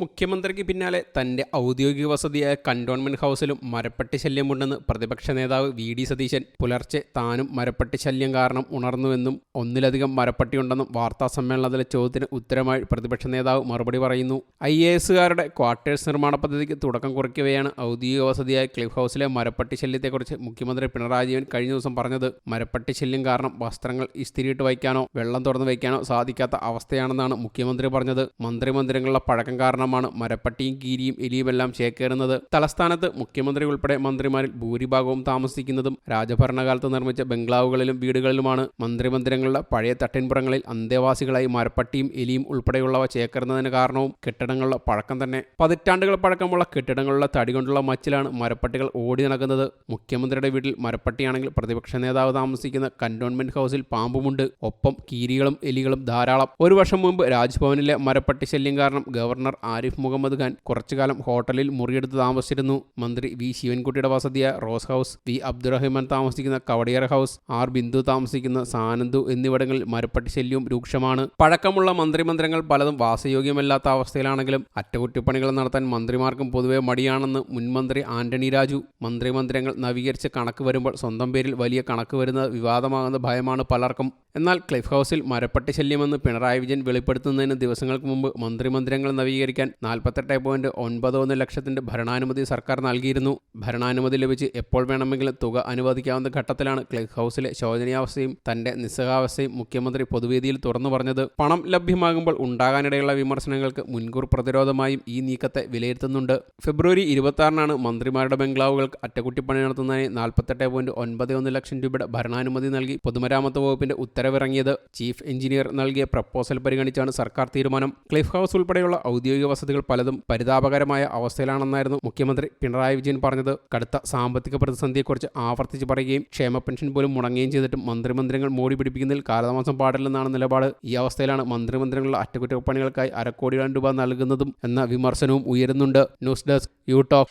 മുഖ്യമന്ത്രിക്ക് പിന്നാലെ തന്റെ ഔദ്യോഗിക വസതിയായ കണ്ടോൺമെന്റ് ഹൗസിലും മരപ്പട്ടി ശല്യമുണ്ടെന്ന് പ്രതിപക്ഷ നേതാവ് വി ഡി സതീശൻ. പുലർച്ചെ താനും മരപ്പട്ടി ശല്യം കാരണം ഉണർന്നുവെന്നും ഒന്നിലധികം മരപ്പട്ടിയുണ്ടെന്നും വാർത്താ സമ്മേളനത്തിലെ ചോദ്യത്തിന് ഉത്തരമായി പ്രതിപക്ഷ നേതാവ് മറുപടി പറയുന്നു. ഐ എ എസുകാരുടെ ക്വാർട്ടേഴ്സ് നിർമ്മാണ പദ്ധതിക്ക് തുടക്കം കുറിക്കവെയാണ് ഔദ്യോഗിക വസതിയായ ക്ലിഫ് ഹൗസിലെ മരപ്പട്ടി ശല്യത്തെക്കുറിച്ച് മുഖ്യമന്ത്രി പിണറായി വിജയൻ കഴിഞ്ഞ ദിവസം പറഞ്ഞത്. മരപ്പട്ടി ശല്യം കാരണം വസ്ത്രങ്ങൾ ഇസ്തിരിയിട്ട് വയ്ക്കാനോ വെള്ളം തുറന്നു വയ്ക്കാനോ സാധിക്കാത്ത അവസ്ഥയാണെന്നാണ് മുഖ്യമന്ത്രി പറഞ്ഞത്. മന്ത്രിമന്ദിരങ്ങളുടെ പഴക്കം കാരണമാണ് മരപ്പട്ടിയും കീരിയും എലിയുമെല്ലാം ചേക്കേറുന്നത് തലസ്ഥാനത്ത് മുഖ്യമന്ത്രി ഉൾപ്പെടെ മന്ത്രിമാരിൽ ഭൂരിഭാഗവും താമസിക്കുന്നതും രാജഭരണകാലത്ത് നിർമ്മിച്ച ബംഗ്ലാവുകളിലും വീടുകളിലുമാണ്. മന്ത്രിമന്ദിരങ്ങളുടെ പഴയ തട്ടിൻപുറങ്ങളിൽ അന്തേവാസികളായി മരപ്പട്ടിയും എലിയും ഉൾപ്പെടെയുള്ളവ ചേക്കേറുന്നതിന് കാരണവും കെട്ടിടങ്ങളുടെ പഴക്കം തന്നെ. പതിറ്റാണ്ടുകൾ പഴക്കമുള്ള കെട്ടിടങ്ങളുടെ തടി കൊണ്ടുള്ള മച്ചിലാണ് മരപ്പട്ടികൾ ഓടി നടക്കുന്നത്. മുഖ്യമന്ത്രിയുടെ വീട്ടിൽ മരപ്പട്ടിയാണെങ്കിൽ പ്രതിപക്ഷ നേതാവ് താമസിക്കുന്ന കന്റോൺമെന്റ് ഹൗസിൽ പാമ്പുമുണ്ട്. ഒപ്പം കീരികളും എലികളും ധാരാളം. ഒരു വർഷം മുമ്പ് രാജ്ഭവനിലെ മരപ്പട്ടി ശല്യം കാരണം ഗവർണർ ആരിഫ് മുഹമ്മദ് ഖാൻ കുറച്ചുകാലം ഹോട്ടലിൽ മുറിയെടുത്ത് താമസിച്ചിരുന്നു. മന്ത്രി വി ശിവൻകുട്ടിയുടെ വസതിയ റോസ് ഹൗസ് വി അബ്ദുറഹിമാൻ താമസിക്കുന്ന കവടിയർ ഹൗസ് ആർ ബിന്ദു താമസിക്കുന്ന സാനന്ദു എന്നിവിടങ്ങളിൽ മരപ്പട്ടി ശല്യവും രൂക്ഷമാണ്. പഴക്കമുള്ള മന്ത്രിമന്ദിരങ്ങൾ പലതും വാസയോഗ്യമല്ലാത്ത അവസ്ഥയിലാണെങ്കിലും അറ്റകുറ്റപ്പണികൾ നടത്താൻ മന്ത്രിമാർക്കും പൊതുവെ മടിയാണെന്ന് മുൻമന്ത്രി ആന്റണി രാജു. മന്ത്രിമന്ദിരങ്ങൾ നവീകരിച്ച് കണക്ക് വരുമ്പോൾ സ്വന്തം പേരിൽ വലിയ കണക്ക് വരുന്നത് വിവാദമാകുന്ന ഭയമാണ് പലർക്കും. എന്നാൽ ക്ലിഫ് ഹൗസിൽ മരപ്പട്ടി ശല്യമെന്ന് പിണറായി വിജയൻ വെളിപ്പെടുത്തുന്നതിന് ദിവസങ്ങൾക്ക് മുമ്പ് മന്ത്രിമന്ദിരങ്ങൾ നവീകരിക്കാൻ നാൽപ്പത്തെട്ട് പോയിന്റ് ഒൻപത് ഒന്ന് ലക്ഷത്തിന്റെ ഭരണാനുമതി സർക്കാർ നൽകിയിരുന്നു. ഭരണാനുമതി ലഭിച്ച് എപ്പോൾ വേണമെങ്കിലും തുക അനുവദിക്കാവുന്ന ഘട്ടത്തിലാണ് ക്ലിക്ക് ഹൗസിലെ ശോചനീയാവസ്ഥയും തന്റെ നിസ്സഹാവസ്ഥയും മുഖ്യമന്ത്രി പൊതുവേദിയിൽ തുറന്നു പറഞ്ഞത്. പണം ലഭ്യമാകുമ്പോൾ ഉണ്ടാകാനിടയുള്ള വിമർശനങ്ങൾക്ക് മുൻകൂർ പ്രതിരോധമായും ഈ നീക്കത്തെ വിലയിരുത്തുന്നുണ്ട്. ഫെബ്രുവരി ഇരുപത്തിയാറിനാണ് മന്ത്രിമാരുടെ ബംഗ്ലാവുകൾക്ക് അറ്റകുറ്റിപ്പണി നടത്തുന്നതിന് നാൽപ്പത്തെട്ട് പോയിന്റ് ഒൻപത് ഒന്ന് ലക്ഷം രൂപയുടെ ഭരണാനുമതി നൽകി പൊതുമരാമത്ത് വകുപ്പിന്റെ ഉത്തരവിറങ്ങിയത്. ചീഫ് എഞ്ചിനീയർ നൽകിയ പ്രപ്പോസൽ പരിഗണിച്ചാണ് സർക്കാർ തീരുമാനം. ക്ലിഫ് ഹൗസ് ഉൾപ്പെടെയുള്ള ഔദ്യോഗിക വസതികൾ പലതും പരിതാപകരമായ അവസ്ഥയിലാണെന്നായിരുന്നു മുഖ്യമന്ത്രി പിണറായി വിജയൻ പറഞ്ഞത്. കടുത്ത സാമ്പത്തിക പ്രതിസന്ധിയെക്കുറിച്ച് ആവർത്തിച്ച് പറയുകയും ക്ഷേമ പെൻഷൻ പോലും മുടങ്ങുകയും ചെയ്തിട്ടും മന്ത്രിമന്ദിരങ്ങൾ മോടി പിടിപ്പിക്കുന്നതിൽ കാലതാമസം പാടില്ലെന്നാണ് നിലപാട്. ഈ അവസ്ഥയിലാണ് മന്ത്രിമന്ദിരങ്ങളുടെ അറ്റകുറ്റപ്പണികൾക്കായി അരക്കോടിയോളം രൂപ നൽകുന്നതും എന്ന വിമർശനവും ഉയരുന്നുണ്ട്. News desk you talk